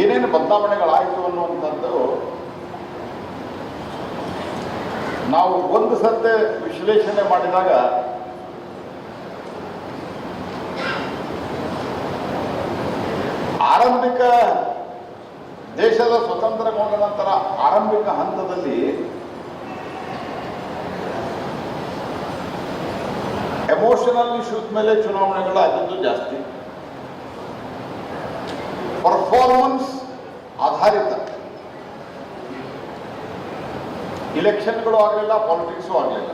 ಏನೇನು ಬದಲಾವಣೆಗಳಾಯಿತು ಅನ್ನುವಂಥದ್ದು ನಾವು ಒಂದು ಸತ್ತೆ ವಿಶ್ಲೇಷಣೆ ಮಾಡಿದಾಗ ಆರಂಭಿಕ ದೇಶದ ಸ್ವತಂತ್ರಗೊಂಡ ನಂತರ ಆರಂಭಿಕ ಹಂತದಲ್ಲಿ ಎಮೋಷನಲ್ ಇಶ್ಯೂಸ್ ಮೇಲೆ ಚುನಾವಣೆಗಳು ಆದದ್ದು ಜಾಸ್ತಿ. ಪರ್ಫಾರ್ಮೆನ್ಸ್ ಆಧಾರಿತ. ಇಲೆಕ್ಷನ್ಗಳು ಆಗಲಿಲ್ಲ ಪಾಲಿಟಿಕ್ಸು ಆಗಲಿಲ್ಲ.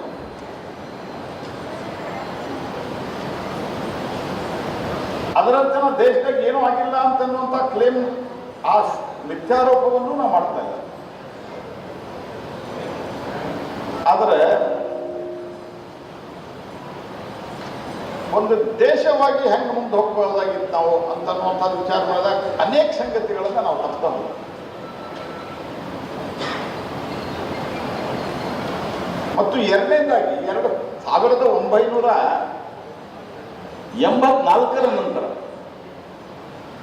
ಅದರಂತೆ ನಾವು ದೇಶದಾಗ ಏನೂ ಆಗಿಲ್ಲ ಅಂತನ್ನುವಂಥ ಕ್ಲೇಮ್ ಆ ಮಿಥ್ಯಾರೋಪವನ್ನು ನಾವು ಮಾಡ್ತಾ ಇಲ್ಲ ಆದರೆ ಒಂದು ದೇಶವಾಗಿ ಹೆಂಗೆ ಮುಂದೆ ಹೋಗ್ಬೋದಾಗಿತ್ತು ನಾವು ಅಂತನ್ನುವಂಥದ್ದು ವಿಚಾರ ಮಾಡಿದಾಗ ಅನೇಕ ಸಂಗತಿಗಳನ್ನು ನಾವು ತಪ್ತಾ ಮತ್ತು ಎರಡನೇದಾಗಿ ಎರಡು ಸಾವಿರದ ಒಂಬೈನೂರ ಎಂಬತ್ನಾಲ್ಕರ ನಂತರ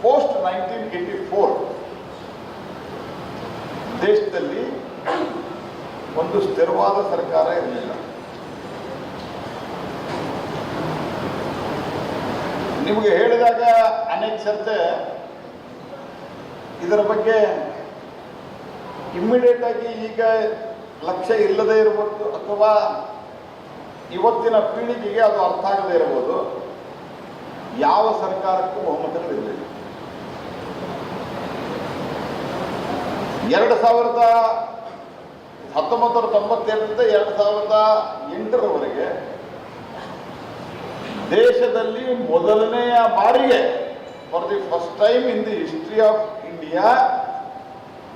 ಪೋಸ್ಟ್ ನೈನ್ಟೀನ್ ಏಟಿ ಫೋರ್ ದೇಶದಲ್ಲಿ ಒಂದು ಸ್ಥಿರವಾದ ಸರ್ಕಾರ ಇರಲಿಲ್ಲ. ನಿಮಗೆ ಹೇಳಿದಾಗ ಅನೇಕ ಸರ್ತೆ ಇದರ ಬಗ್ಗೆ ಇಮ್ಮಿಡಿಯೇಟ್ ಆಗಿ ಈಗ ಲಕ್ಷ್ಯ ಇಲ್ಲದೆ ಇರಬಹುದು ಅಥವಾ ಇವತ್ತಿನ ಪೀಳಿಗೆಗೆ ಅದು ಅರ್ಥ ಆಗದೇ ಇರಬಹುದು. ಯಾವ ಸರ್ಕಾರಕ್ಕೂ ಬಹುಮತಗಳಿರಲಿಲ್ಲ ಎರಡು ಸಾವಿರದ ಹತ್ತೊಂಬತ್ತು ತೊಂಬತ್ತೆರಡರಿಂದ ಎರಡು ಸಾವಿರದ ಎಂಟರವರೆಗೆ ದೇಶದಲ್ಲಿ ಮೊದಲನೆಯ ಬಾರಿಗೆ for the first time in the history of India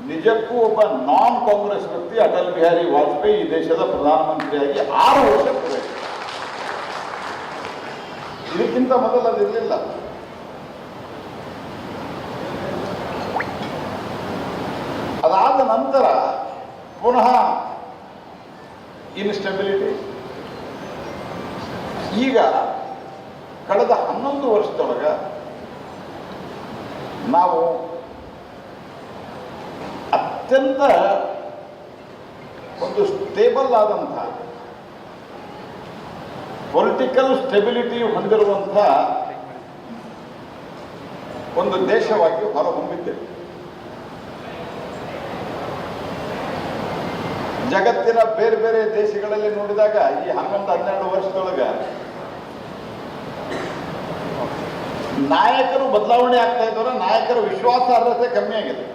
ನಿಜಕ್ಕೂ ಒಬ್ಬ ನಾನ್ ಕಾಂಗ್ರೆಸ್ ವ್ಯಕ್ತಿ ಅಟಲ್ ಬಿಹಾರಿ ವಾಜಪೇಯಿ ಈ ದೇಶದ ಪ್ರಧಾನಮಂತ್ರಿಯಾಗಿ ಆರು ವರ್ಷ ಇದಕ್ಕಿಂತ ಮೊದಲು ಅದಿರಲಿಲ್ಲ ಅದಾದ ನಂತರ ಪುನಃ ಇನ್ಸ್ಟೆಬಿಲಿಟಿ ಈಗ ಕಳೆದ ಹನ್ನೊಂದು ವರ್ಷದೊಳಗ ನಾವು ಅತ್ಯಂತ ಒಂದು ಸ್ಟೇಬಲ್ ಆದಂಥ ಪೊಲಿಟಿಕಲ್ ಸ್ಟೆಬಿಲಿಟಿ ಹೊಂದಿರುವಂಥ ಒಂದು ದೇಶವಾಗಿ ಹೊರಹೊಮ್ಮಿದ್ದೇವೆ. ಜಗತ್ತಿನ ಬೇರೆ ಬೇರೆ ದೇಶಗಳಲ್ಲಿ ನೋಡಿದಾಗ ಈ ಹನ್ನೊಂದು ಹನ್ನೆರಡು ವರ್ಷದೊಳಗ ನಾಯಕರು ಬದಲಾವಣೆ ಆಗ್ತಾ ಇದ್ದಾರೆ, ನಾಯಕರ ವಿಶ್ವಾಸಾರ್ಹತೆ ಕಮ್ಮಿ ಆಗಿದೆ.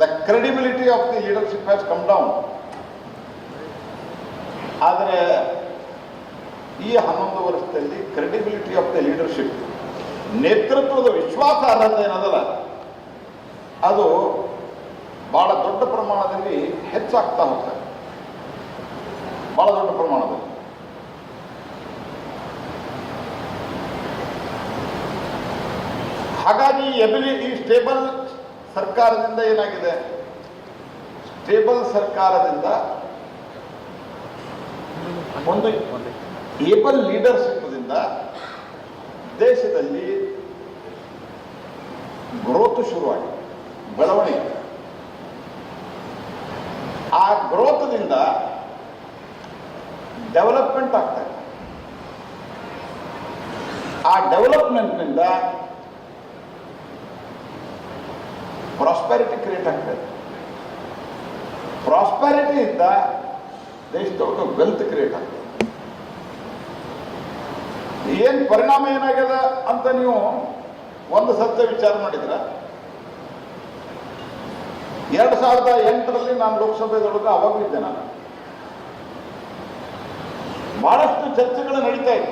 The credibility of the leadership has come down ಆದರೆ ಈ ಹನ್ನೊಂದು ವರ್ಷದಲ್ಲಿ ಕ್ರೆಡಿಬಿಲಿಟಿ ಆಫ್ ದ ಲೀಡರ್ಶಿಪ್ ನೇತೃತ್ವದ ವಿಶ್ವಾಸಾರ್ಹತೆ ಏನದಲ್ಲ, ಅದು ಬಹಳ ದೊಡ್ಡ ಪ್ರಮಾಣದಲ್ಲಿ ಹೆಚ್ಚಾಗ್ತಾ ಹೋಗ್ತದೆ ಬಹಳ ದೊಡ್ಡ ಪ್ರಮಾಣದಲ್ಲಿ. ಹಾಗಾಗಿ ಎಬಿಲಿಟಿ ಸ್ಟೇಬಲ್ ಸರ್ಕಾರದಿಂದ ಏನಾಗಿದೆ? ಸ್ಟೇಬಲ್ ಸರ್ಕಾರದಿಂದ ಒಂದು ಏಬಲ್ ಲೀಡರ್ಶಿಪ್ದಿಂದ ದೇಶದಲ್ಲಿ ಗ್ರೋತ್ ಶುರುವಾಗಿದೆ, ಬೆಳವಣಿಗೆ ಆ ಗ್ರೋತ್ದಿಂದ ಡೆವಲಪ್ಮೆಂಟ್ ಆಗ್ತಾ ಇದೆ. ಆ ಡೆವಲಪ್ಮೆಂಟ್ನಿಂದ ಪ್ರಾಸ್ಪೆರಿಟಿ ಕ್ರಿಯೇಟ್ ಆಗ್ತದೆ ಪ್ರಾಸ್ಪೆರಿಟಿಯಿಂದ ದೇಶದೊಳಗೆ ವೆಲ್ತ್ ಕ್ರಿಯೇಟ್ ಆಗ್ತದೆ. ಏನ್ ಪರಿಣಾಮ ಏನಾಗ್ಯದ ಅಂತ ನೀವು ಒಂದು ಸತ್ಯ ವಿಚಾರ ಮಾಡಿದ್ರ, ಎರಡು ಸಾವಿರದ ಎಂಟರಲ್ಲಿ ನಾನು ಲೋಕಸಭೆದೊಳಗೆ ಅವಾಗ ಇದ್ದೆ ನಾನು. ಬಹಳಷ್ಟು ಚರ್ಚೆಗಳು ನಡೀತಾ ಇದೆ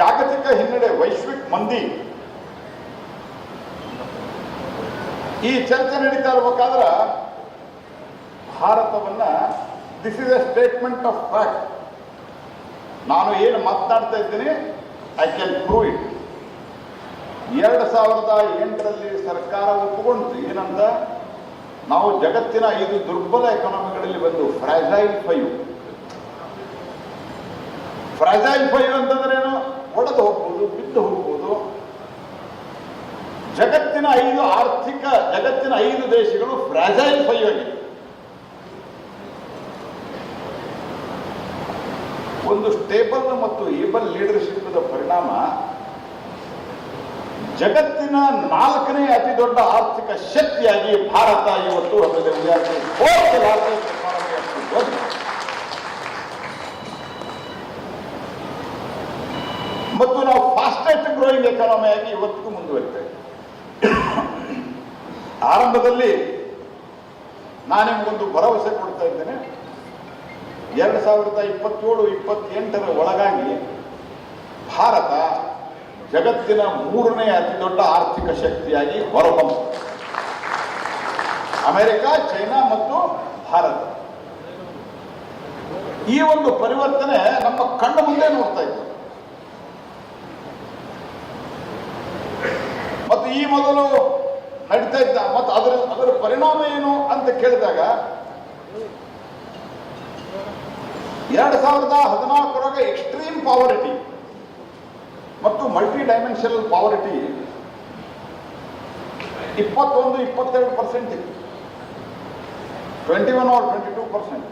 ಜಾಗತಿಕ ಹಿನ್ನಡೆ, ವೈಶ್ವಿಕ ಮಂದಿ ಈ ಚರ್ಚೆ ನಡೀತಾ ಇರ್ಬೇಕಾದ್ರೆ ಭಾರತವನ್ನ this is a statement of fact ನಾನು ಏನು ಮಾತನಾಡ್ತಾ ಇದ್ದೀನಿ ಐ ಕ್ಯಾನ್ ಪ್ರೂವ್ ಇಟ್ ಎರಡು ಸಾವಿರದ ಎಂಟರಲ್ಲಿ ಸರ್ಕಾರ ಒಪ್ಪಿಕೊಂಡು ಏನಂತ? ನಾವು ಜಗತ್ತಿನ ಐದು ದುರ್ಬಲ ಎಕಾನಮಿಗಳಲ್ಲಿ ಒಂದು ಫ್ರಾಜೈಲ್ ಫೈವ್ ಫ್ರಾಜೈಲ್ ಫೈವ್ ಅಂತಂದ್ರೆ ಏನು? ಒಡೆದು ಹೋಗ್ಬೋದು, ಬಿದ್ದು ಹೋಗ್ಬೋದು. ಜಗತ್ತಿನ ಐದು ಆರ್ಥಿಕ, ಜಗತ್ತಿನ ಐದು ದೇಶಗಳು ಫ್ರಾಜೈಲ್ ಫೈವ್ ಒಂದು ಸ್ಟೇಬಲ್ ಮತ್ತು ಏಬಲ್ ಲೀಡರ್ಶಿಪ್ ಪರಿಣಾಮ ಜಗತ್ತಿನ ನಾಲ್ಕನೇ ಅತಿ ದೊಡ್ಡ ಆರ್ಥಿಕ ಶಕ್ತಿಯಾಗಿ ಭಾರತ ಇವತ್ತು. ಮತ್ತು ನಾವು ಫಾಸ್ಟೆಸ್ಟ್ ಗ್ರೋಯಿಂಗ್ ಎಕಾನಮಿ ಆಗಿ ಇವತ್ತಿಗೂ ಮುಂದುವರಿತೇವೆ ಆರಂಭದಲ್ಲಿ ನಾನು ನಿಮಗೊಂದು ಭರವಸೆ ಕೊಡ್ತಾ ಇದ್ದೇನೆ. ಎರಡು ಸಾವಿರದ ಇಪ್ಪತ್ತೇಳು, ಇಪ್ಪತ್ತೆಂಟರ ಒಳಗಾಗಿ ಭಾರತ ಜಗತ್ತಿನ ಮೂರನೇ ಅತಿ ದೊಡ್ಡ ಆರ್ಥಿಕ ಶಕ್ತಿಯಾಗಿ ಹೊರಹೊಮ್ಮುತ್ತದೆ. ಅಮೆರಿಕ, ಚೈನಾ ಮತ್ತು ಭಾರತ. ಈ ಒಂದು ಪರಿವರ್ತನೆ ನಮ್ಮ ಕಣ್ಣು ಮುಂದೆ ನೋಡ್ತಾ ಇತ್ತು. ಮತ್ತು ಈ ಮೊದಲು ನಡೀತಾ ಇದ್ದ. ಮತ್ತು ಅದರ ಅದರ ಪರಿಣಾಮ ಏನು ಅಂತ ಕೇಳಿದಾಗ, ಎರಡ್ ಸಾವಿರದ ಹದಿನಾಲ್ಕರೊಳಗೆ ಎಕ್ಸ್ಟ್ರೀಮ್ ಪಾವರಿಟಿ ಮತ್ತು ಮಲ್ಟಿ ಡೈಮೆನ್ಷನಲ್ ಪಾವರಿಟಿ ಇಪ್ಪತ್ತೊಂದು, ಇಪ್ಪತ್ತೆರಡು ಪರ್ಸೆಂಟ್ ಇತ್ತು. Twenty one or twenty two percent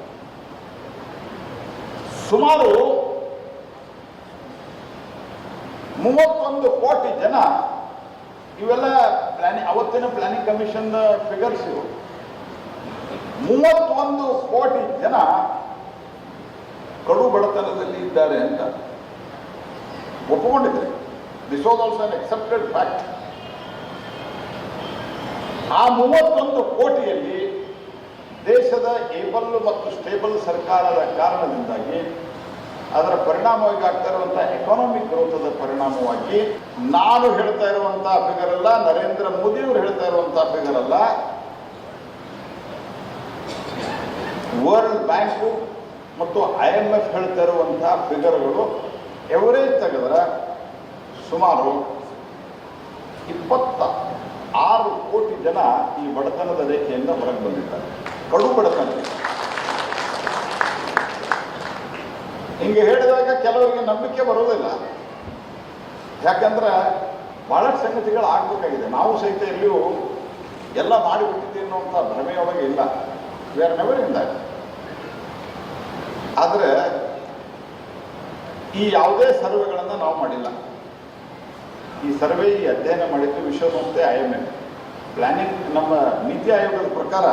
ಸುಮಾರು ಮೂವತ್ತೊಂದು ಕೋಟಿ ಜನ ಇವೆಲ್ಲ ಪ್ಲಾನಿಂಗ್ ಅವತ್ತಿನ ಪ್ಲಾನಿಂಗ್ ಕಮಿಷನ್ ಫಿಗರ್ಸ್ ಮೂವತ್ತೊಂದು ಕೋಟಿ ಜನ ಕಡು ಬಡತನದಲ್ಲಿ ಇದ್ದಾರೆ ಅಂತ ಒಪ್ಪಿಕೊಂಡಿದ್ದಾರೆ. This was also an accepted fact ಆ ಮೂವತ್ತೊಂದು ಕೋಟಿಯಲ್ಲಿ ದೇಶದ ಏಬಲ್ ಮತ್ತು ಸ್ಟೇಬಲ್ ಸರ್ಕಾರದ ಕಾರಣದಿಂದಾಗಿ ಅದರ ಪರಿಣಾಮವಾಗಿ ಆಗ್ತಾ ಇರುವಂತಹ ಎಕಾನಮಿಕ್ ಗ್ರೋತದ ಪರಿಣಾಮವಾಗಿ ನಾನು ಹೇಳ್ತಾ ಇರುವಂತಹ ಫಿಗರ್ ಅಲ್ಲ, ನರೇಂದ್ರ ಮೋದಿ ಅವರು ಹೇಳ್ತಾ ಇರುವಂತಹ ಫಿಗರ್ ಅಲ್ಲ. ವರ್ಲ್ಡ್ ಬ್ಯಾಂಕ್ ಮತ್ತು ಐ ಎಂ ಎಫ್ ಹೇಳ್ತಾ ಇರುವಂತಹ ಫಿಗರ್ಗಳು ಎವರೇಜ್ ತೆಗೆದ್ರೆ ಸುಮಾರು ಇಪ್ಪತ್ತ ಆರು ಕೋಟಿ ಜನ ಈ ಬಡತನದ ರೇಖೆಯಿಂದ ಹೊರಗೆ ಬಂದಿದ್ದಾರೆ. ಕಡು ಬಡತನ ಹಿಂಗೆ ಹೇಳಿದಾಗ ಕೆಲವರಿಗೆ ನಂಬಿಕೆ ಬರೋದಿಲ್ಲ. ಯಾಕಂದ್ರೆ ಬಹಳಷ್ಟು ಸಂಗತಿಗಳು ಆಗ್ಬೇಕಾಗಿದೆ. ನಾವು ಸಹಿತ ಎಲ್ಲಿಯೂ ಎಲ್ಲ ಮಾಡಿಬಿಟ್ಟಿದ್ದೀವಿ ಅನ್ನುವಂಥ ಭ್ರಮೆಯೊಳಗೆ ಇಲ್ಲ. ವಿ ಆರ್ ನೆವರ್ ಇನ್ ಆದರೆ ಈ ಯಾವುದೇ ಸರ್ವೆಗಳನ್ನು ನಾವು ಮಾಡಿಲ್ಲ. ಈ ಸರ್ವೆ, ಈ ಅಧ್ಯಯನ ಮಾಡಿದ್ದು ವಿಶ್ವಸಂಸ್ಥೆ ಐ ಎಂ ಎಫ್ ಪ್ಲಾನಿಂಗ್ ನಮ್ಮ ನೀತಿ ಆಯೋಗದ ಪ್ರಕಾರ